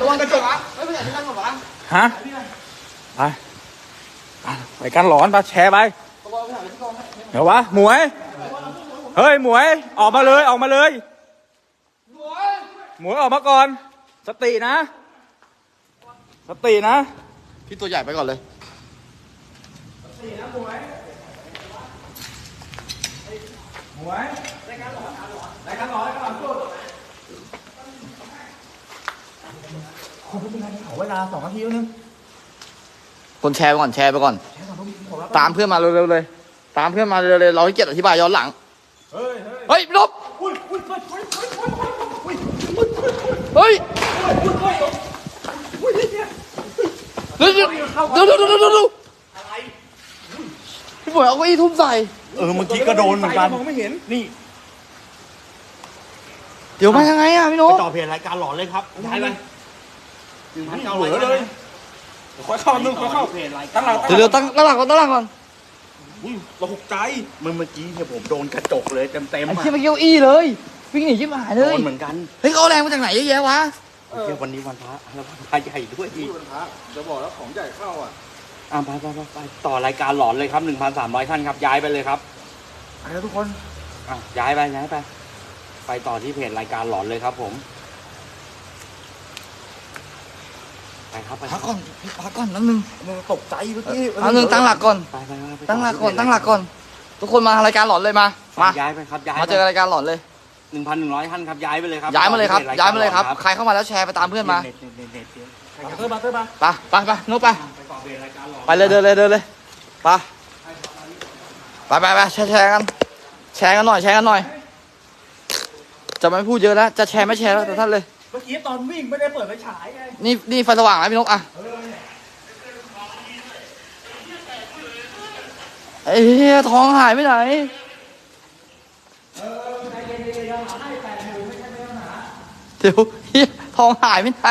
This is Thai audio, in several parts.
ระวังกระจกอะไม่เป็นไรที่นั่งกับวะฮะไปไปไปกันหลอนไปแชร์ไปเดี๋ยววะหมวย เฮ้ยหมวย ออกมาเลยออกมาเลยหมวยออกมาก่อน สตินะ สตินะ พี่ตัวใหญ่ไปก่อนเลยหมวยรายการหลอนรายการหลอนรายการหลอน สุดคนเป็นไงขอเวลาสองนาทีนึงคนแชร์ไปก่อนแชร์ไปก่อนตามเพื่อนมาเร็วๆเลย ตามเพื่อนมาเร็วๆเลยเราให้เกียรติอธิบายย้อนหลัง เฮ้ยเฮ้ยเฮ้ยลบอุ้ยอุ้ยเฮ้ยเฮ้ยเฮ้ยเฮ้ยเฮ้ยเฮ้ยเดี๋ยวเดี๋ยวเดี๋ยวเดี๋ยวเดี๋ยวเดี๋ยวเดี๋ยวพี่บอยเอาเก้าอี้ทุ่มใส่เออเมื่อกี้ก็โดนเหมือนกันมองไม่เห็นนี่เดี๋ยวมายังไงอะพี่โน้ไปตต่อเพจรายการหลอนเลยครับย้ายไป หนึ่งพันเก้าเหร้ลือยอเลยค่อยเข้านึงค่อยเข้าเพจรายกาตั้รงหลังเดี๋ยวเดี๋ยวตั้งตั้งหลักก่อนตั้งหลักก่อนอุ้ยเราหกใจเมื่อเมื่อกี้เนี่ยผมโดนกระจกเลยเต็มเต็มไอ้ๆอะเชี่ยเมื่อกี้เก้าอี้เลยวิ่งหนีชิบหายเลโดยนเหมือนกันเฮ้ยเขาเอาแรงมาจากไหนเยอะแยะวะเที่ยววันนี้วันพระแล้ววันพระใหญ่ด้วยอีกวันพระจะบอกแล้วของใหญ่เข้าอะอะไปไปไปไปต่อรายการหลอนเลยครับหนึ่งพันสามร้อยท่านครับย้ายไปเลยครับไปแล้วทุกคนอะย้ายไปย้ายไป ไปต่อที่เพจรายการหลอนเลยครับผม ไปครับไปคพัรักบก่อนพักก่อนนิดนึงตกใจเมื่อกี้พักนึงตั้งหลักก่อน ไปไปไปไปตั้งหลักก่อนตั้งหลักก่อน ทุกคนมารายการหลอนเลยมา มาย้ายไปครับย้ายมาเจอรายการหลอนเลยหนึ่งพันหนึ่งร้อยท่านครับย้ายไปเลยครับย้ายมาเลยครับต่อที่พจย้ายมาเลยครับหอนใครเข้ามาแล้วแชร์ไปตามเพื่อนมาเน็ตเน็ตเน็ตเน็ตเน็ตเติมมาเติมมาไปไปไปนุ๊กไปไปต่อเพจรายการหลอนไปเลยเดินเลยเดินเลยไปไปไปไปแชร์แชร์กัน แชร์กันหน่อยแชร์กันหน่อย จะไม่พูดเยอะแล้วจะแชร์ไม่แชร์แล้วแต่ท่านเลย เมื่อกี้ตอนวิ่งไม่ได้เปิดไฟฉายไงนี่นี่ไฟสว่างนะพี่นกอะไอ้เหี้ยทองหายไปไหนเดี๋ยวเฮียทองหายไปไหน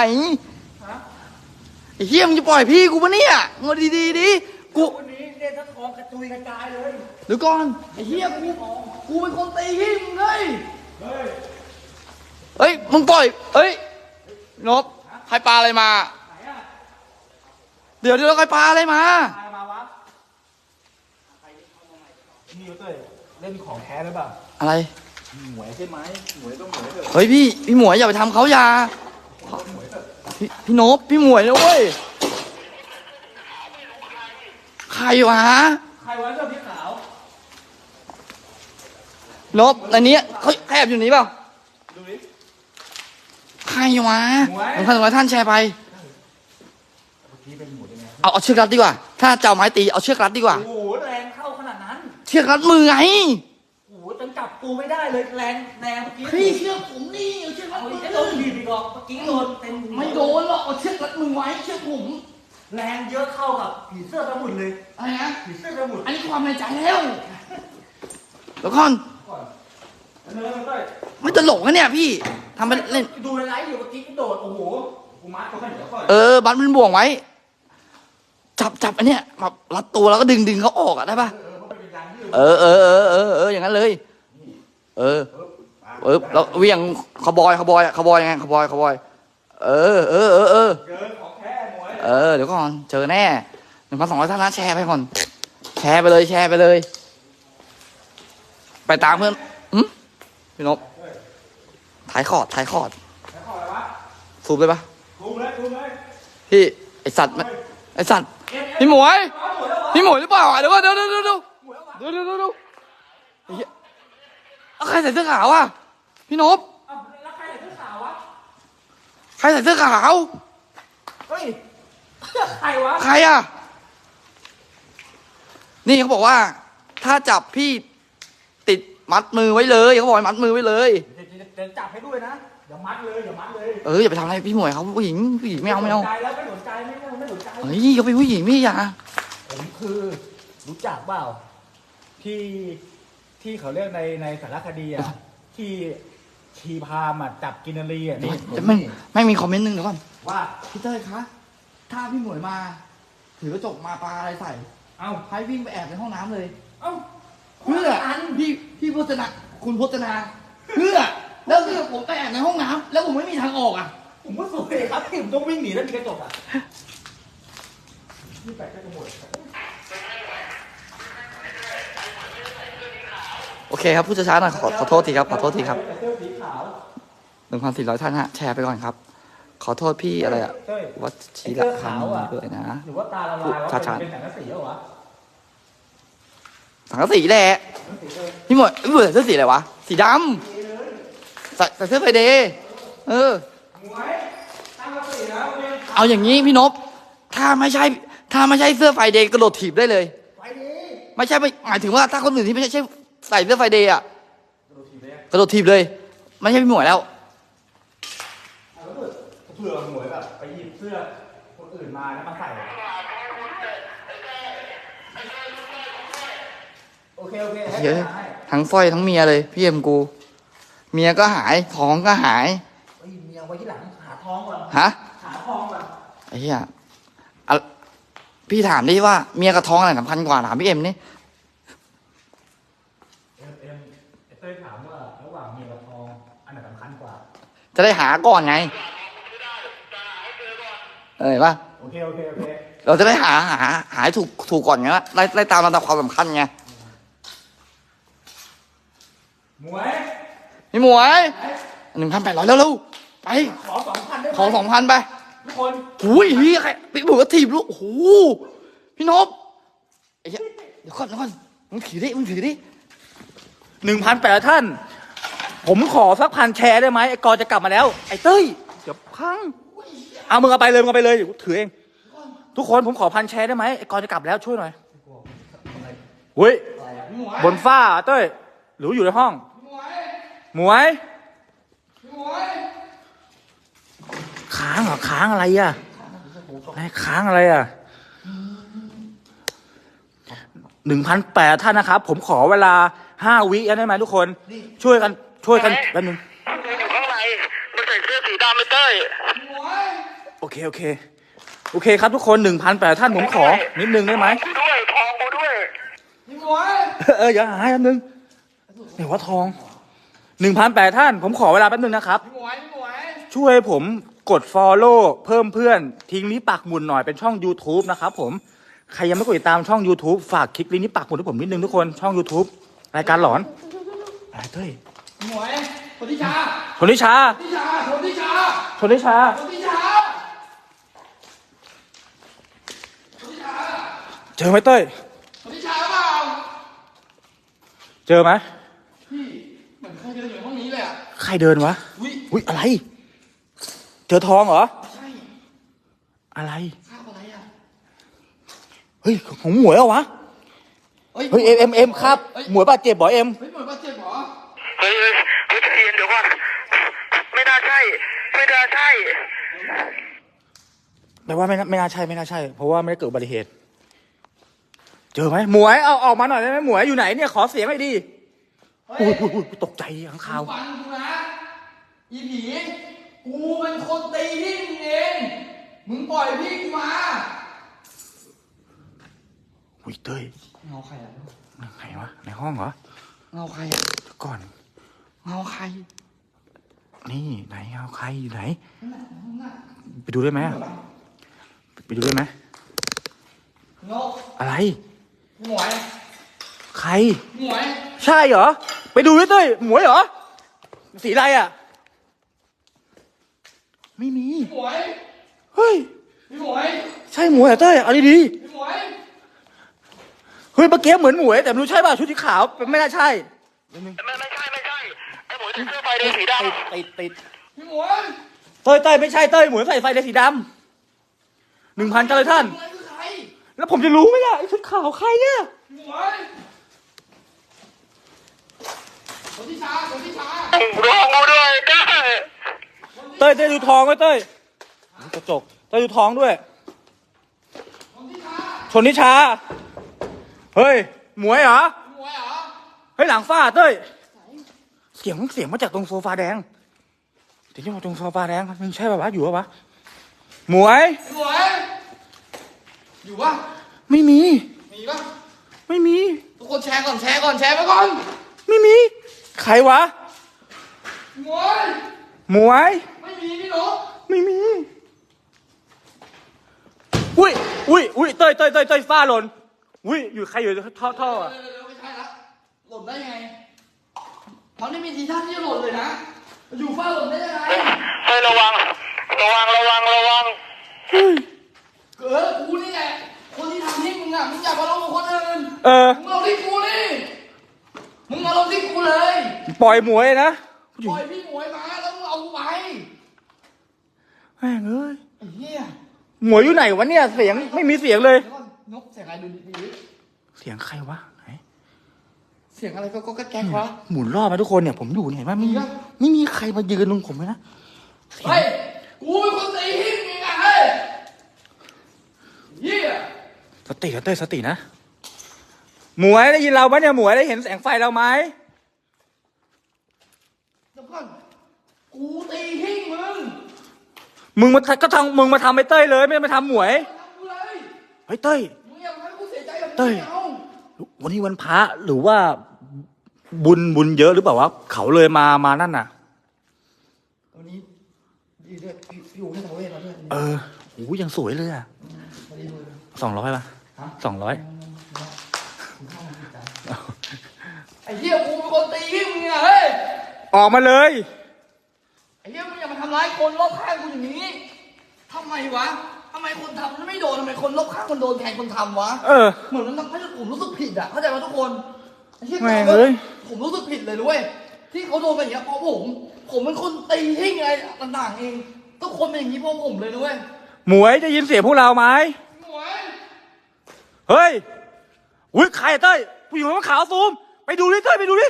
ไอ้เฮียมึงจะปล่อยพี่กูปะเนี่ยงดดีๆดิกูวันนี้เนี่ยถ้าทองกระจุยกระจายเลยเดี๋ยวก่อนไอ้เฮียกูกูเป็นคนตีพี่มึงเลยเฮ้ย มึงปล่อย เฮ้ย นบใครปลาอะไรมาเดี๋ยวเดี๋ยวใครปลาอะไรมา ตายมาวะนี่เต้ยเล่นของแท้หรือเปล่าอะไร หมวยใช่ไหมหมวยต้องหมวยเถอะเฮ้ยพี่ พี่หมวยอย่าไปทำเขาอย่าพี่พี่นบพี่หมวยนะเว้ย ใครวะใครวะเสื้อพี่ขาวนบในนี้เขาแอบอยู่นี้เปล่าดูดิ ใครวะหมวยหนึ่งพันสองร้อยท่านแชร์ไป เอาเอาเชือกรัดดีกว่า ถ้าเจะเอาไม้ตีเอาเชือกรัดดีกว่า โอ้โหแรงเข้าขนาดนั้น เชือกรัดมือไง โอ้โหจนจับกูไม่ได้เลยแรงแรงเมื่อกี้พี่เชือกผมนี่เอาเชือกรัเอาดมือไอ้โดนบีบอีกหรอกเมื่อกี้โดนเต็มหัวไม่โดนหรอกเอาเชือกรัดมือไว้เชือกผมแรงเยอะเข้ากับผีเสื้อสมุนเลยอะไรนะผีเสื้อสมุนอันนี้ความในใจแล้วเดี๋ยวก่อนเนื้อน ไม่ตลกนะเนี่ยพี่ทำเป็นเล่น ดูในไลฟ์อยู่เมื่อกี้ก็โดดโอ้โหกูมัดเขาให้เดี๋ยวก่อนเออ บัตรมันบ่วงไว้ จับจับอันเนี้ยแบบรัดตัวแล้วก็ดึงดึงเขาออกอะได้ปะเออเพราะมันเป็นยางยืดเออเออเออเออเอออย่างนั้นเลย เออ เออแล้วเหวียงขบอยขบอยอะขบอยยังไงขบอยขบอยเออเออเออเออเจอของแท้หมวยเออเดี๋ยวก่อนเจอแน่หนึ่งพันสองร้อยท่านนะแชร์ไปก่อน แชร์ไปเลยแชร์ไปเลย ไปตามเพื่อนอืม พี่นพถ่ายคอร์ดถ่ายคอร์ดแล้วขออะไรวะซูมเลยปะทุบเลยทุบเลยพี่ไอสัตว์มันไอสัตว์พี่หมวยเอาหมดแล้ววะพี่หมวยหรือเปล่าอะเดี๋ยวก่อนเดี๋ยวเดี๋ยวเดี๋ยวเดี๋ยวหมดแล้ววะเดี๋ยวเดี๋ยวเดี๋ยวเดี๋ยวไอ้เหี้ยเอาใครใส่เสื้อขาวอะพี่นพเอาแล้วใครใส่เสื้อขาววะใครใส่เสื้อขาวเฮ้ยใครวะใครอะนี่เขาบอกว่า ถ้าจับพี่ติด มัดมือไว้เลยเขาบอกให้มัดมือไว้เลยเดี๋ยวเดี๋ยวเดี๋ยวจับให้ด้วยนะอย่ามัดเลยอย่ามัดเลยเอออย่าไปทำอะไรพี่หมวยเขาผู้หญิงผู้หญิงไม่เอาไม่เอาสนใจแล้วไม่สนใจไม่เอาไม่สนใจเฮ้ยเขาเป็นผู้หญิงพี่อย่าผมคือรู้จักเปล่าที่ที่เขาเรียกในในสารคดีอะที่ชีพามอะจับกินนารีอะนี่จะไม่ไม่มีคอมเมนต์หนึงเดี๋ยวก่อนว่าพี่เต้ยคะถ้าพี่หมวยมา ถือกระจกมาปาอะไรใส่ เอ้าให้วิ่งไปแอบในห้องน้ำเลย เอ้าเพื่อพี่ พี่พจนาคุณพจนาเพื่อแล้วคือผมไปแอบในห้องน้ำแล้วผมไม่มีทางออกอะ ผมก็สวยครับผมต้องวิ่งหนีแล้วมีกระจกอะนี่แปดก็จะหมดโอเคครับพูดช้าๆหน่อยขอขอโทษทีครับขอโทษทีครับแต่เสื้อสีขาวหนึ่งพันสี่ร้อยท่านฮะแชร์ไปก่อนครับ ขอโทษพี่อะไรอะเต้ยวัชิระคำด้วยนะหรือว่าตาละลายว่าชัดๆเป็นหนังกระสีเหรอวะ สังกะสีแหละหนังสีเลยพี่หมวยพี่หมวยใส่เสื้อสีอะไรวะ สีดำใส่ใส่เสื้อไฟเดย์เออหมวยตั้งกระสีนะวันนี้เอาอย่างนี้พี่นพถ้าไม่ใช่ ถ้าไม่ใช่เสื้อไฟเดย์กระโดดถีบได้เลยไปดิไม่ใช่ไม่หมายถึงว่าถ้าคนอื่นที่ไม่ใช่ใส่เสื้อไฟเดย์อะดูทีเลยกระโดดถีบเลย ไม่ใช่พี่หมวยแล้วเอาแล้วเผื่อเผื่อหมวยแบบไปหยิบเสื้อคนอื่นมาแล้วมาใส่โอ เคโอเคให้เยอะให้ทั้งสร้อยทั้งเมียเลยพี่เอ็มกู เมียก็หายท้องก็หายเฮ้ยเมียไว้ที่หลังหาทองก่อนฮะหาทองก่อนไอ้เหี้ยอะพี่ถามดิว่าเมียกับท้องอะไรสำคัญกว่าถามพี่เอ็มนี่เอ็มเอ็มไอ้เต้ยถามว่าระหว่างเมียกับทองอันไหนสำคัญกว่า จะได้หาก่อนไงเออเห็นปะโอเคโอเคโอเคเราจะได้หาหาหาให้ถูกถูกก่อนไงว่าไล่ไล่ตามลำดับความสำคัญไง หมวยพี่หมวยหนึ่งพันแปดร้อยแล้วเร็วไป ขอสองพันได้ไหมขอสองพันไปทุกคนหุยเฮียใครพี่บุ๋ก็ถีบลูกโอ้โหพี่นพไอ้เหี้ยเดี๋ยวก่อนเดี๋ยวก่อนมึงถือดิมึงถือดิหนึ่งพันแปดท่าน ผมขอสักพันแชร์ได้ไหมไอ้กอจะกลับมาแล้ว ไอ้เต้ยเดี๋ยวพังเอามึงเอาไปเลยมึงเอาไปเลยเดี๋ยวกูถือเอง ทุกคนผมขอพันแชร์ได้ไหมไอ้กอจะกลับแล้วช่วยหน่อยเฮ้ยบนฝ้าเต้ยหรืออยู่ในห้อง หมวยค้างเหรอค้างอะไรอะไอ้ค้างอะไรอะหนึ่งพันแปดท่านนะครับ ผมขอเวลาห้าวิได้ไหมทุกคน ช่วยกันช่วยกันแป๊บนึงมันอยู่ข้างในมันใส่เสื้อสีดำไม่เต้ยโอเคโอเค โอเคครับทุกคนหนึ่งพันแปดท่านผมขอ นิดนึงได้ไหมกูด้วยทองกูด้วยเอออย่าหายแป๊บนึงเดี๋ยวว่าทอง หนึ่งพันแปดท่าน ผมขอเวลาแป๊บนึงนะครับช่วยผมกด follow เพิ่มเพื่อน ทิ้งลิงก์ปักหมุนหน่อยเป็นช่อง YouTube นะครับผม ใครยังไม่กดติดตามช่อง YouTube ฝากคลิกลิงก์นี้ปักหมุนให้ผมนิดนึงทุกคนช่อง YouTube รายการหลอนอะไรเต้ยหมวยคนที่ชาชนทิชาที่ชาคนที่ชาชนทิชาคนที่ชาเจอไหมเต้ยคนที่ชาเปล่า เจอไหมพี่เหมือน ใครเดินอยู่ในห้องนี้เลยอะใครเดินวะ อุ้ยอุ้ยอะไร เจอทองเหรอ ใช่อะไรคราบอะไรอะเฮ้ยของหมวยเหรอวะ เฮ้ยเอ็มเอ็มเอ็มครับ เฮ้ยหมวยบาดเจ็บบ่เอ็ม เฮ้ยหมวยบาดเจ็บเหรอเฮ้ยเฮ้ยเฮ้ยใจเย็นเดี๋ยวก่อนไม่น่าใช่ ไม่น่าใช่ แปลว่าไม่น่าไม่น่าใช่ไม่น่าใช่ เพราะว่าไม่ได้เกิดอุบัติเหตุ เจอไหมหมวยเอาออกมาหน่อยได้ไหมหมวยอยู่ไหนเนี่ยขอเสียงหน่อยดิ อุ้ยอุ้ยอุ้ยตกใจข้างข่าวฟังกูนะอีผีกูเป็นคนตีพี่มึงเองมึงปล่อยพี่กูมาอุ้ยเต้ยเงาใครอะไหนวะในห้องเหรอเงาใครอะเดี๋ยวก่อน เงาใครนี่ไหนเอาใครอยู่ไหนไปดูได้ไหมอะไปดูได้ไหมนกอะไรหมวย ใคร หมวยใช่เหรอ ไปดูด้วยเต้ยหมวยเหรอ สีอะไรอะ ไม่มี หมวยเฮ้ย พี่หมวยใช่หมวยเหรอเต้ยเอาดีพี่หมวยๆเฮ้ยเมื่อกี้เหมือนหมวย แต่ไม่รู้ใช่ป่ะชุดสีขาวไม่น่าใช่ไม่ไม่ใช่ไม่ใช่ไอ้หมวยใส่เสื้อไฟแดงสีดติดติดติดพี่หมวยเต้ยเต้ยไม่ใช่เต้ยหมวยใส่ไฟในสีดำหนึ่งพันกันเลยท่านหมวยคือใครแล้วผมจะรู้ไหมล่ะไอ้ชุดขาวใครเนี่ยพี่หมวย คนที่ชาคนที่ชาำทองกูด้วยเต้ยเต้ยเต้ยดูทองไว้เต้ยกระจกเต้ยดูทองด้วยคนที่ชาชนนิชา เฮ้ยหมวยเหรอพี่หมวยเหรอ เฮ้ยหลังฝ้าเต้ย เสียงเสียงมาจากตรงโซฟาแดงเดี๋ยวจะมาตรงโซฟาแดงมันใช่ป่าวะอยู่ป่าวะหมวยพี่หมวย อยู่ปะไม่มี มีปะไม่มี ทุกคนแชร์ก่อนแชร์ก่อนแชร์ไปก่อน ไม่มี ใครวะพี่หมวย หมวย ไม่มีพี่นกไม่มี อุ้ย อุ้ย อุ้ย เต้ยเต้ยเต้ยเต้ยฟ้าหล่น อุ้ย อยู่ใครอยู่ท่อท่ออะเร็วๆไม่ใช่ละหล่นได้ยังไงมันไม่มีทีท่าที่จะหล่นเลยนะ อยู่ฟ้าหล่นได้ยังไง เฮ้ยระวัง ระวัง ระวัง ระวัง เออกูนี่แหละ คนที่ทำที่มึงอะ มึงอยากมาลงกับคนอื่นเออ มึงเอาที่กูนี่ มึงมาลงที่กูเลยปล่อยหมวยนะผู้หญิปงล่อยพี่หมวยมาแล้วมึงเอากูไปแม่งเอ้ยไอ้เหี้ยหมวยอยู่ไหนวะเนี่ย เสียงไม่มีเสียงเลยเดี๋ยวก่อนนกเสียงอะไรดูดีเสียงใครวะไหนๆเสียงอะไรก็ก็ก็แก๊กวะ หมุนรอบมาทุกคนเนี่ยผมอยู่เนี่ยว่าไม่มีไม่มีใครมายืนตรงผมเลยนะ เฮ้ย กูเป็นคนตีหิ้งมึงอะเฮ้ยเหี้ย สตินะเต้ยสตินะ หมวยได้ยินเราปะเนี่ยหมวยได้เห็นแสงไฟเราไหมเดี๋ยวก่อนกูตีหิ้งมึงมึงมาก็ทำมึงมาทำไอ้เต้ยเลย ไม่ได้มาทำหมวยทำกูเลยเฮ้ยเต้ย มึงอย่าทำให้กูเสียใจแบบนี้เต้ยไม่เอาวันนี้วันพระหรือว่าบุญบุญเยอะหรือเปล่าวะเขาเลยมามานั่นน่ะ วันนี้ดีด้วยพี่พี่อยู่ให้ทาเวทมาด้วยเออโอ้ยยังสวยเลยอะวันนี้ด้วยสองร้อยป่ะสองร้อย ไอ้ เหี้ยกูเป็นคนตีหิ้งมึงอะเฮ้ยออกมาเลย ไอ้เหี้ยมึงอย่ามาทำร้ายคนรอบข้างกูอย่างนี้ทำไมวะทำไมคนทำแล้วไม่โดนทำไมคนรอบข้างคนโดนแทนคนทำวะเออ เหมือนมันทำให้ผมรู้สึกผิดอะเข้าใจไหมทุกคนไอ้เหี้ยแม่งเอ้ย ผมรู้สึกผิดเลยด้วยที่เขาโดนไปอย่างเงี้ยเพราะผม ผมเป็นคนตีหิ้งอะไรต่างๆเองทุกคนเป็นอย่างนี้เพราะผมเลยด้วยหมวยจะยินเสียงพวกเราไหมหมวย เฮ้ยอุ้ยใครอะเต้ยผู้หญิงมันขาวซูม ไปดูดิเต้ยไปดูดิ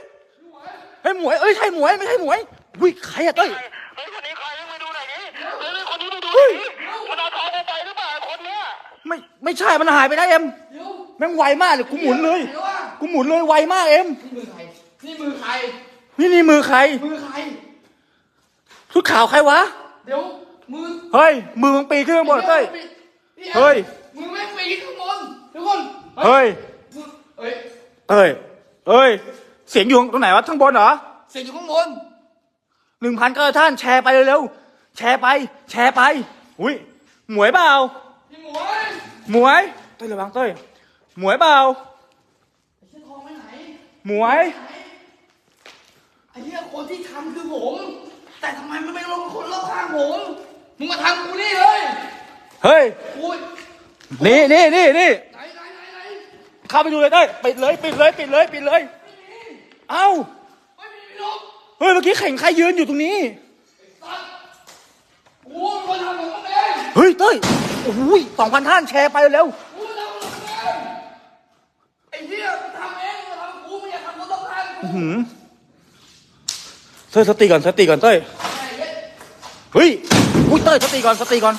เฮ้ยหมวยเอ้ยใช่หมวยไม่ใช่หมวยอุ้ยใครอะเต้ยเฮ้ยคนนี้ใครมาดูหน่อยดิเฮ้ยคนนี้มาดูหน่อยดิมันเอาทองกูไปหรือเปล่าคนเนี้ยไม่ไม่ใช่มันหายไปได้เอ็มเดี๋ยวแม่งไวมากเลยกูหมุนเลยไหนวะกูหมุนเลยไวมากเอ็มนี่มือใครนี่มือใครนี่นี่มือใครมือใครชุดขาวใครวะ เดี๋ยวมือเฮ้ยมือมึงปีนขึ้นข้างบนเต้ยพี่เฮ้ยมือแม่งปีนข้างบนทุกคนเฮ้ยมือเฮ้ยเอ้ย เอ้ย เสียงอยู่ตรงไหนวะข้างบนเหรอ เสียงอยู่ข้างบนหนึ่งพันเก้าท่านแชร์ไปเร็วๆแชร์ไป แชร์ไปอุ้ยหมวยเปล่าพี่หมวยหมวยเต้ยระวังเต้ยหมวยเปล่าไอ้เชี่ยทองไปไหนหมวยไหนไอ้เหี้ยคนที่ทำคือผม แต่ทำไมมันไม่ลงคนรอบข้างผมมึงมาทำกูนี่เลยเฮ้ยกูนี่นี่นี่นี่ไหนไหนไหนไหน เข้าไปดูเลยเต้ยปิดเลยปิดเลยปิดเลยปิดเลย เอ้าเฮ้ยเมื่อกี้แข่งใครยืนอยู่ตรงนี้เฮ้ยเต้ยโอ้ยสองพันท่านแชร์ไปเร็วเองไอ้เหี้ยกูทำเองกูทำกูไม่อยากทำคนรอบข้างกูหืมเต้ยสติก่อนสติก่อนเต้ยเฮ้ยเฮ้ยอุ้ยเต้ยสติก่อนสติก่อน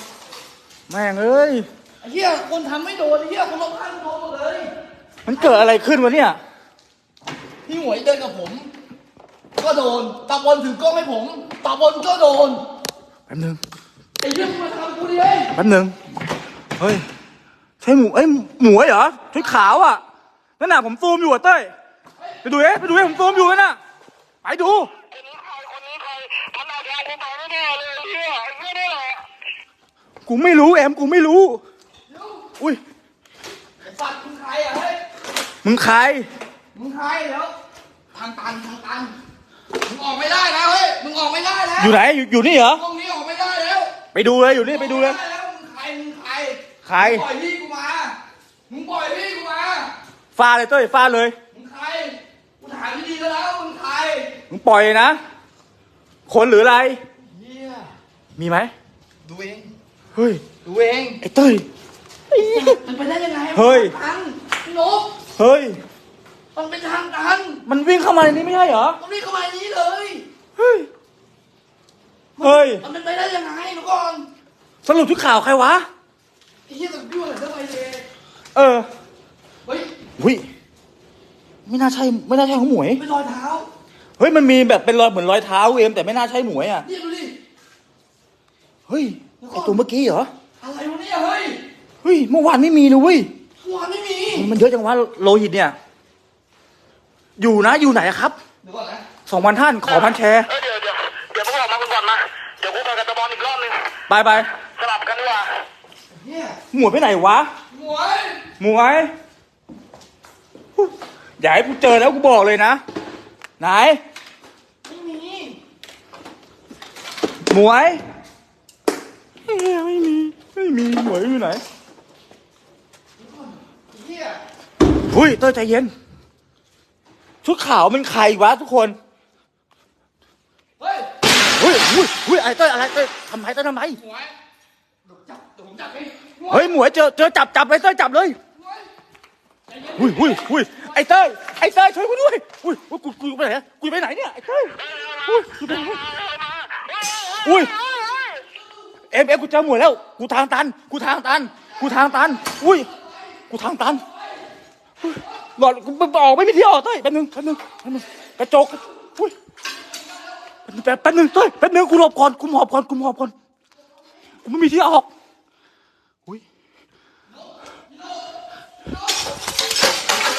แม่งเอ้ย ไอ้เหี้ยคนทำไม่โดนไอ้เหี้ยคนรอบข้างโดนหมดเลย มันเกิดอะไรขึ้นวะเนี่ย พี่หมวยเดินกับผม ก็โดนตาบอลถือกล้องให้ผมตาบอลก็โดนแป๊บนึงไอ้เหี้ยมึงมาทำกูดิเอ้ยแป๊บนึงเฮ้ย ใช่หมูเอ้ยหมูเหรอชุดขาวอะนั่นน่ะผมซูมอยู่อะเต้ยไปดูเอ๊ะไปดูเอ๊ะผมซูมอยู่นั่นน่ะไปดูคนนี้ใครคนนี้ใครมันเอาทองกูไปแน่ๆเลยเฮียไอ้เฮียนี่แหละกูไม่รู้แอมกูไม่รู้เดี๋ยวอุ้ยไอ้สัตว์มึงใครอะเฮ้ย มึงใคร มึงใครแล้วทางตันทางตันมึงออกไม่ได้แล้วเฮ้ยมึงออกไม่ได้แล้วอยู่ไหนอยู่อยู่นี่เหรอห้องนี้ออกไม่ได้แล้วไปดูเลยอยู่นี่ไปดูเลย ออกม่แล้วมึงใครมึงใครใคร มึงปล่อยพี่กูมามึงปล่อยพี่กูมาฟาเลยเต้ยฟาเลย มึงใครกูถามดีๆแล้วแล้วมึงใครมึงปล่อยนะ คนหรืออะไร เฮียมีไหมดูเองเฮ้ย ดูเองไอ้เต้ย มันไปได้ยังไงเฮ้ยทางตันพี่นก เฮ้ย มันเป็นทางตันมันวิ่งเข้ามาในนี้ไม่ใช่เหรอ มันนี่เข้ามาในนี้เลย เฮ้ย เฮ้ย มันเป็นไปได้ยังไงทุกคนสรุปชุดข่าวใครวะไอ้เหี้ยแต่พี่ว่าเหมือนเรื่องอะไรเลยเออเฮ้ยวิไม่น่าใช่ไม่น่าใช่ของหมวย เป็นรอยเท้า เฮ้ยมันมีแบบเป็นรอยเหมือนรอยเท้าเอ็มแต่ไม่น่าใช่หมวยอะ เนี่ยดูดิ เฮ้ยไอตัวเมื่อกี้เหรอ อะไรวะเนี่ยเฮ้ยเฮ้ยเมื่อวานไม่มีเลยเว้ย หัวไม่มี มันเยอะจังวะโลหิตเนี่ย อยู่นะอยู่ไหนอะครับเดี๋ยวก่อนนะสองพันท่านขอพันแชร์เออเดี๋ยวเดี๋ยวเดี๋ยวพวกเรามากันก่อนนะเดี๋ยวกูไปกับตะบอลอีกรอบนึงไปไปไปสลับกันดีกว่าหมวยไปไหนวะหมวยหมวยอย่าให้กูเจอแล้วกูบอกเลยนะ ไหนไม่มีหมวยเฮ้ยไม่มีไม่มีหมวยอยู่ไหนเฮี ยหุ้ยเต้ยใจเย็น ชุดขาวมันใครวะทุกคน เฮ้ยเฮ้ยหุ้ยหุ้ยไอ้เต้ยอะไรเต้ยทำไมเต้ยทำไม หมวยเดี๋ยวจับเดี๋ยวผมจับเองหมวยเฮ้ยหมวยเจอเจอจับจับเลยเต้ยจับเลยหมวยใจเย็นหุ้ยหุ้ยหุ้ยไอ้เต้ยไอ้เต้ยช่วยกูด้วยหุ้ยหุ้ยกูกูไปไหนอะกูไปไหนเนี่ยไอ้เต้ยหุ้ยกูไปไหนหุ้ยเอ็มเอ็มกูเจอหมวยแล้ว กูทางตัน กูทางตัน กูทางตัน อุ้ย กูทางตัน หลอดกูออกไม่มีที่ออกเต้ยแป๊บนึงแป๊บนึงแป๊บนึงกระจกอุ้ยแป๊บแป๊บนึงเต้ยแป๊บนึงกูหลบก่อนกูหมอบก่อนกูหมอบก่อนกูไม่มีที่ออกอุ้ย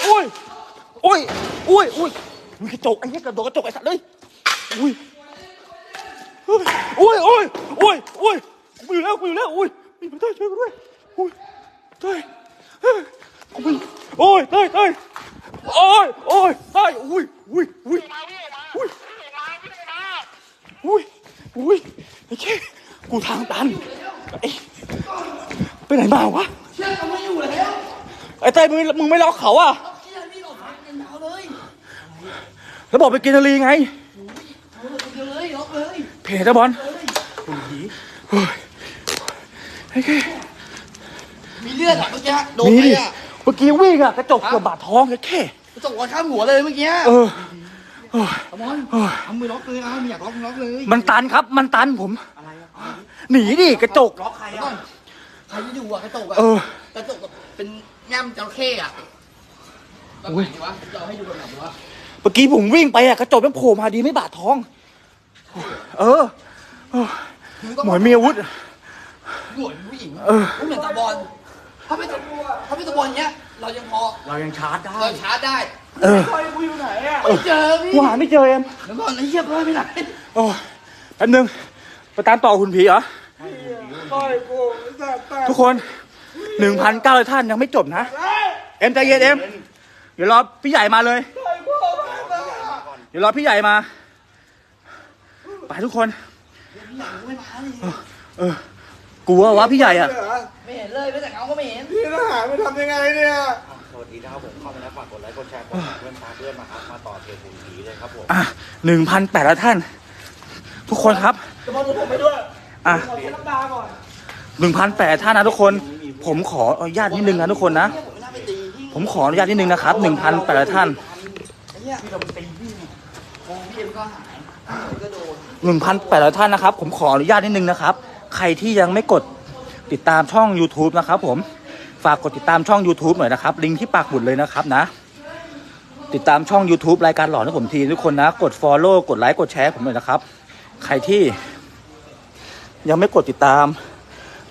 อุ้ยอุ้ยอุ้ยอุ้ยกระจกไอ้เหี้ยกระโดดกระจกไอ้สัตว์เลยอุ้ยอุ้ยอุ้ยอุ้ยอุ้ยอุ้ยกูอยู่แล้วกูอยู่แล้วอุ้ยมีเต้ยช่วยกูด้วยอุ้ยเต้ย โอ้ยเต้ยเต้ยโอ้ยโอ้ยเต้ยอุ้ยอุ้ยอุ้ยมาวิ่งออกมาอุ้ยวิ่งออกมาวิ่งออกมาอุ้ยอุ้ยไอ้เช่กูทางตันไอ้ไปไหนมาวะเชื่อเขาไม่อยู่แล้วไอ้เต้ยมึงมึงไม่ล็อกเขาอะเชื่อนี่ออกมาเงินยาวเลยแล้วบอกไปกินนาลีไงเออเดี๋ยวเลยล็อกเลยเพจนะบอลเฮ้ยไอ้แค่มีเลือดอะเมื่อกี้โดนมีไปดิอะ เมื่อกี้วิ่งอะกระจกเกือบบาดท้องไอ้แค่กระจกวันข้ามหัวเลยเมื่อกี้เออเออเอาบอลเออเอามือล็อกเลยนะไม่อยากล็อกมึงล็อกเลย มันตันครับ มันตันผมหนีดิกระจก ล็อกใครอะใครที่อยู่อะกระจกอะเออกระจกแบบเป็นง่ามจระเข้อะแบบไหนดีวะจะเอาให้ดูแบบไหนดีวะ เมื่อกี้ผมวิ่งไปอะกระจกมันโผล่มาดีไม่บาดท้อง เออเออคือต้องหมวยมีอาวุธหมวยผู้หญิงเออไม่เหมือนตาบอล ถ้าไม่ตาถ้าไม่ตาบอลเนี้ย เรายังพอเรายังชาร์จได้ เราชาร์จได้เออไม่เจอพี่กูหาไม่เจอเอ็มแล้วก่อนไอ้เหี้ยเพิ่มไปไหนโอ้แป๊บนึงไปตามต่อคุณผีเหรอทุกคนหนึ่งพันเก้าร้อยท่านยังไม่จบนะเอ็มใจเย็นเอ็มเดี๋ยวรอพี่ใหญ่มาเลยเดี๋ยวรอพี่ใหญ่มา ไปทุกคนพี่ใหญ่ไม่มาเลยเออ กลัววะพี่ใหญ่อะไม่เห็นเลยไม่แต่เงาก็ไม่เห็นสวัสดีนะครับผมเข้ามาแล้วฝากกดไลค์กดแชร์กดเพื่อนตามเพื่อนมาครับมาต่อเพจหุ่นผีเลยครับผมอะหนึ่งพันแปดร้อยท่าน ทุกคนครับตาบอลผมไปด้วยอะหนึ่งพันแปดท่านนะทุกคน ผมขออนุญาตนิดนึงนะทุกคนนะ ผมไม่น่าไปตีพี่ผมขออนุญาตนิดนึงนะครับหนึ่งพันแปดท่านไอ้เหี้ยพี่เราไปตีพี่ไงโอ้พี่เอ็มก็หายก็โดนหนึ่งพันแปดร้อยท่านนะครับ ผมขออนุญาตนิดนึงนะครับ ใครที่ยังไม่กดติดตามช่อง YouTube นะครับผมฝากกดติดตามช่อง YouTube หน่อยนะครับ ลิงก์ที่ปากบุดเลยนะครับนะ ติดตามช่อง YouTube รายการหลอนให้ผมทีทุกคนนะ กด Follow กดไลค์กดแชร์ผมหน่อยนะครับ ใครที่ ยังไม่กดติดตาม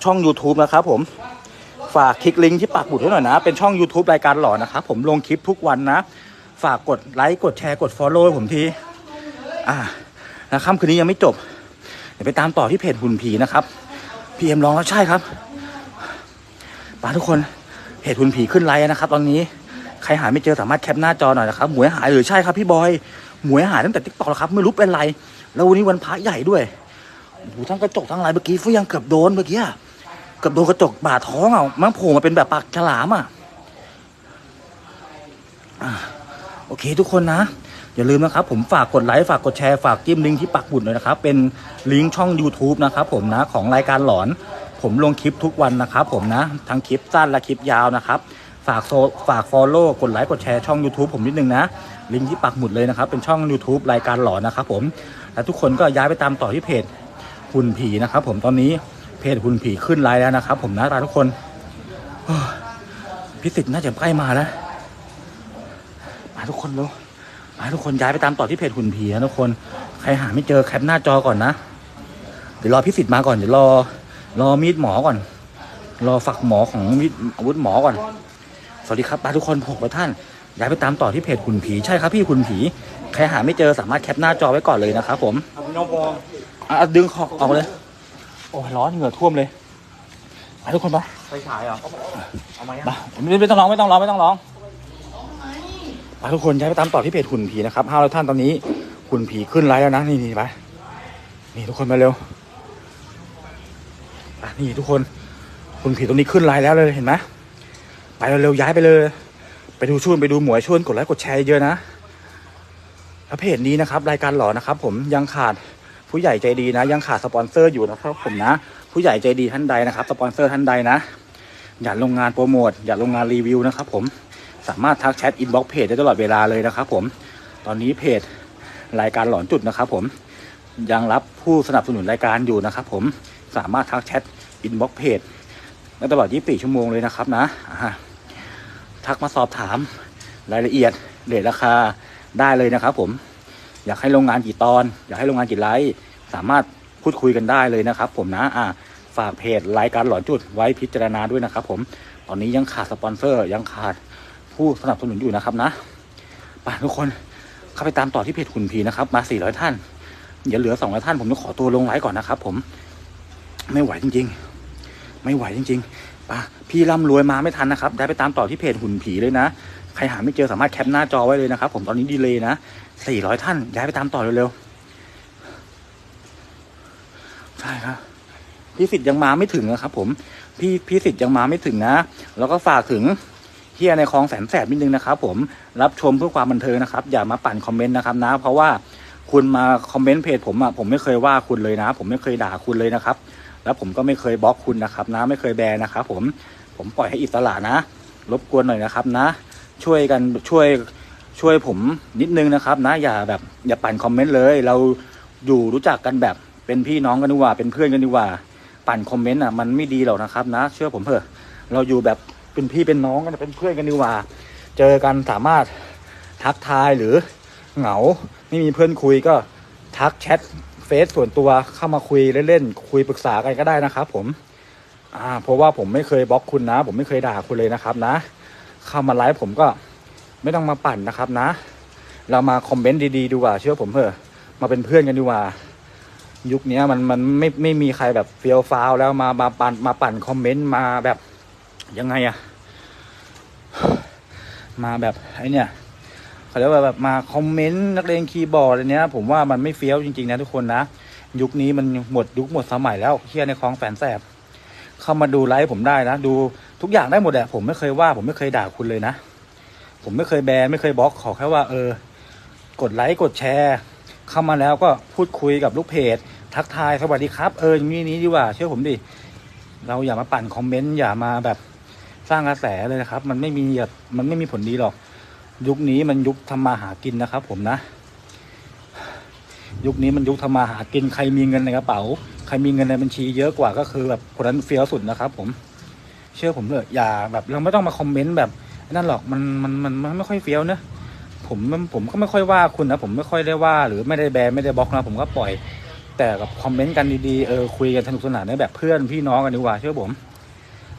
ช่อง YouTube นะครับผมฝากคลิกลิงก์ที่ปักบุดให้หน่อยนะ เป็นช่อง YouTube รายการหลอนนะครับผมลงคลิปทุกวันนะ ฝากกดไลค์กดแชร์กด Follow ผมทีอ่านะค่ำคืนนี้ยังไม่จบ เดี๋ยวไปตามต่อที่เพจหุ่นผีนะครับพีเอ็มร้องแล้วใช่ครับปาทุกคนเพจหุ่นผีขึ้นไลน์นะครับ ตอนนี้ใครหาไม่เจอสามารถแคปหน้าจอหน่อยนะครับหมวยหายหรือใช่ครับพี่บอยหมวยหายตั้งแต่ติ๊กต็อกแล้วครับไม่รู้เป็นไร แล้ววันนี้วันพระใหญ่ด้วยโอ้โหทั้งกระจกทั้งอะไรเมื่อกี้ฟี้ยงเกือบโดนเมื่อกี้เกือบโดนกระจกบาดท้องอะมันโผล่มาเป็นแบบปากฉลามอะโอเคทุกคนนะ อย่าลืมนะครับผมฝากกดไลค์ฝากกดแชร์ฝากจิ้มลิงก์ที่ปักบุดเลยนะครับ เป็นลิงก์ช่อง YouTube นะครับผมนะของรายการหลอน ผมลงคลิปทุกวันนะครับผมนะทั้งคลิปสั้นและคลิปยาวนะครับฝากโซฝาก Follow กดไลค์กดแชร์ช่อง YouTube ผมนิดนึงนะ ลิงก์ที่ปักหมุดเลยนะครับ เป็นช่อง YouTube รายการหลอนนะครับผม และทุกคนก็ย้ายไปตามต่อที่เพจหุ่นผีนะครับผมตอนนี้เพจหุ่นผีขึ้นไลน์แล้วนะครับ ผมนะตาทุกคนพิสิทธิ์น่าจะใกล้มาแล้วมาทุกคนเร็ว มาทุกคนย้ายไปตามต่อที่เพจหุ่นผีนะทุกคน ใครหาไม่เจอแคปหน้าจอก่อนนะ เดี๋ยวรอพิสิทธิ์มาก่อน เดี๋ยวรอ รอมีดหมอก่อน รอฝักหมอของมีดอาวุธหมอก่อน สวัสดีครับมาทุกคนผมกับท่าน ย้ายไปตามต่อที่เพจหุ่นผีใช่ครับพี่หุ่นผี ใครหาไม่เจอสามารถแคปหน้าจอไว้ก่อนเลยนะครับผมเอาพี่น้องพออะดึงขอกออกเลย โอ้ยร้อนเหงื่อท่วมเลยไปทุกคนไปไฟฉายเหรอเอามายังมาไม่ไม่ต้องร้องไม่ต้องร้องไม่ต้องร้อง ไปทุกคนย้ายไปตามต่อที่เพจหุ่นผีนะครับห้าร้อยท่านตอนนี้หุ่นผีขึ้นไลฟ์แล้วนะนี่นี่ไปนี่ทุกคนมาเร็วอะนี่ทุกคนหุ่นผีตรงนี้ขึ้นไลฟ์แล้วเลยเห็นไหมไปเร็วๆย้ายไปเลย ไปดูชวนไปดูหมวยชวนกดไลค์กดแชร์เยอะนะแล้วเพจนี้นะครับ รายการหล่อนะครับ ผมยังขาดผู้ใหญ่ใจดีนะ ยังขาดสปอนเซอร์อยู่นะครับผมนะ ผู้ใหญ่ใจดีท่านใดนะครับสปอนเซอร์ท่านใดนะอย่ากลงงานโปรโมทอย่ากลงงานรีวิวนะครับผม สามารถทักแชทอินบ็อกเพจได้ตลอดเวลาเลยนะครับผมตอนนี้เพจรายการหลอนจุดนะครับผมยังรับผู้สนับสนุนรายการอยู่นะครับผมสามารถทักแชทอินบ็อกเพจได้ตลอด 24 ชั่วโมงเลยนะครับนะทักมาสอบถามรายละเอียดเรทราคาได้เลยนะครับผมอยากให้โรงงานกี่ตอน อยากให้โรงงานกี่ไลฟ์สามารถพูดคุยกันได้เลยนะครับ ผมนะอ่าฝากเพจรายการหลอนจุดไว้พิจารณาด้วยนะครับผมตอนนี้ยังขาดสปอนเซอร์ยังขาด ผู้สนับสนุนอยู่นะครับนะไปทุกคนเข้าไปตามต่อที่เพจคุณผีนะครับ มา 400 ท่าน อย่าเหลือ 200 ท่าน ผมต้องขอตัวลงไลฟ์ก่อนนะครับ ผมไม่ไหวจริง ๆ ไม่ไหวจริงๆป่ะพี่ร่ำรวยมาไม่ทันนะครับ ได้ไปตามต่อที่เพจหุ่นผีเลยนะ ใครหาไม่เจอสามารถแคปหน้าจอไว้เลยนะครับ ผมตอนนี้ดีเลยนะ 400 ท่าน ย้ายไปตามต่อเร็วๆ ใช่ครับ พี่สิทธิ์ยังมาไม่ถึงนะครับ ผม พี่พี่สิทธิ์ยังมาไม่ถึงนะ แล้วก็ฝากถึง เฮียในคลองแสนแสบนิดนึงนะครับ ผมรับชมเพื่อความบันเทิงนะครับ อย่ามาปั่นคอมเมนต์นะครับนะ เพราะว่าคุณมาคอมเมนต์เพจผมอะผมไม่เคยว่าคุณเลยนะ ผมไม่เคยด่าคุณเลยนะครับ แล้วผมก็ไม่เคยบล็อกคุณนะครับนะไม่เคยแบนนะครับผมผมปล่อยให้อิสระนะ รบกวนหน่อยนะครับนะ ช่วยกันช่วยช่วยผมนิดนึงนะครับ นะอย่าแบบอย่าปั่นคอมเมนต์เลย เราอยู่รู้จักกันแบบเป็นพี่น้องกันดีกว่าเป็นเพื่อนกันดีกว่า ปั่นคอมเมนต์อะมันไม่ดีหรอกนะครับนะ เชื่อผมเถอะเราอยู่แบบ เป็นพี่เป็นน้องกันเป็นเพื่อนกันดีกว่า เจอกันสามารถทักทายหรือเหงาไม่มีเพื่อนคุยก็ทักแชทเฟซส่วนตัวเข้ามาคุยเล่นๆคุยปรึกษากันก็ได้นะครับผมอ่าเพราะว่าผมไม่เคยบล็อกคุณนะ ผมไม่เคยด่าคุณเลยนะครับนะ เข้ามาไลฟ์ผมก็ไม่ต้องมาปั่นนะครับนะ เรามาคอมเมนต์ดีๆดีกว่าเชื่อผมเถอะมาเป็นเพื่อนกันดีกว่า ยุคนี้มันมันไม่ไม่มีใครแบบเฟียวฟ้าวแล้วมามาปั่นมาปั่นคอมเมนต์มาแบบ ยังไงอะมาแบบไอเนี่ยเขาเรียกว่าแบบมาคอมเมนต์นักเลงคีย์บอร์ดอะไรเนี้ย ผมว่ามันไม่เฟี้ยวจริงๆนะทุกคนนะยุคนี้มันหมดยุคหมดสมัยแล้วเฮียในคลองแสนแสบเข้ามาดูไลฟ์ผมได้นะ ดูทุกอย่างได้หมดแหละผมไม่เคยว่า ผมไม่เคยด่าคุณเลยนะ ผมไม่เคยแบนไม่เคยบล็อกขอแค่ว่า เออ กดไลค์กดแชร์ เข้ามาแล้วก็พูดคุยกับลูกเพจ ทักทายสวัสดีครับ เอออย่างนี้นี้ดีกว่าเชื่อผมดิเราอย่ามาปั่นคอมเมนต์อย่ามาแบบ สร้างกระแสเลยนะครับ มันไม่มีมันไม่มีผลดีหรอก ยุคนี้มันยุคทำมาหากินนะครับ ผมนะ ยุคนี้มันยุคทำมาหากิน ใครมีเงินในกระเป๋า ใครมีเงินในบัญชีเยอะกว่าก็คือแบบคนนั้นเฟี้ยวสุดนะครับ ผม เชื่อผมเถอะอย่าแบบเราไม่ต้องมาคอมเมนต์แบบนั่นหรอกมันมันมันมันไม่ค่อยเฟี้ยวเนอะผมผมก็ไม่ค่อยว่าคุณนะ ผมไม่ค่อยได้ว่า หรือไม่ได้แบนไม่ได้บล็อกนะผมก็ปล่อย แต่กับคอมเมนต์กันดีๆเออคุยกันสนุกสนานในแบบเพื่อนพี่น้องกันดีกว่าเชื่อผม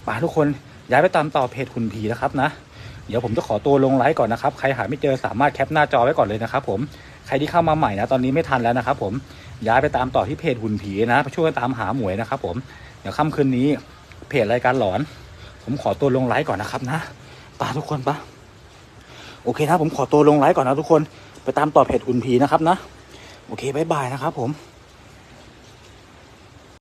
ป่าทุกคน ย้ายไปตามต่อเพจคุณผีนะครับนะ เดี๋ยวผมจะขอตัวลงไลฟ์ก่อนนะครับ ใครหาไม่เจอสามารถแคปหน้าจอไว้ก่อนเลยนะครับผมใครที่เข้ามาใหม่นะตอนนี้ไม่ทันแล้วนะครับ ผมย้ายไปตามต่อที่เพจหุ่นผีนะช่วยตามหาหมวยนะครับ ผมเดี๋ยวค่ำคืนนี้เพจรายการหลอน ผมขอตัวลงไลฟ์ก่อนนะครับนะปาทุกคนปะโอเคนะผมขอตัวลงไลฟ์ก่อนนะทุกคน ไปตามต่อเพจหุ่นผีนะครับนะ โอเคบายบายนะครับ ผม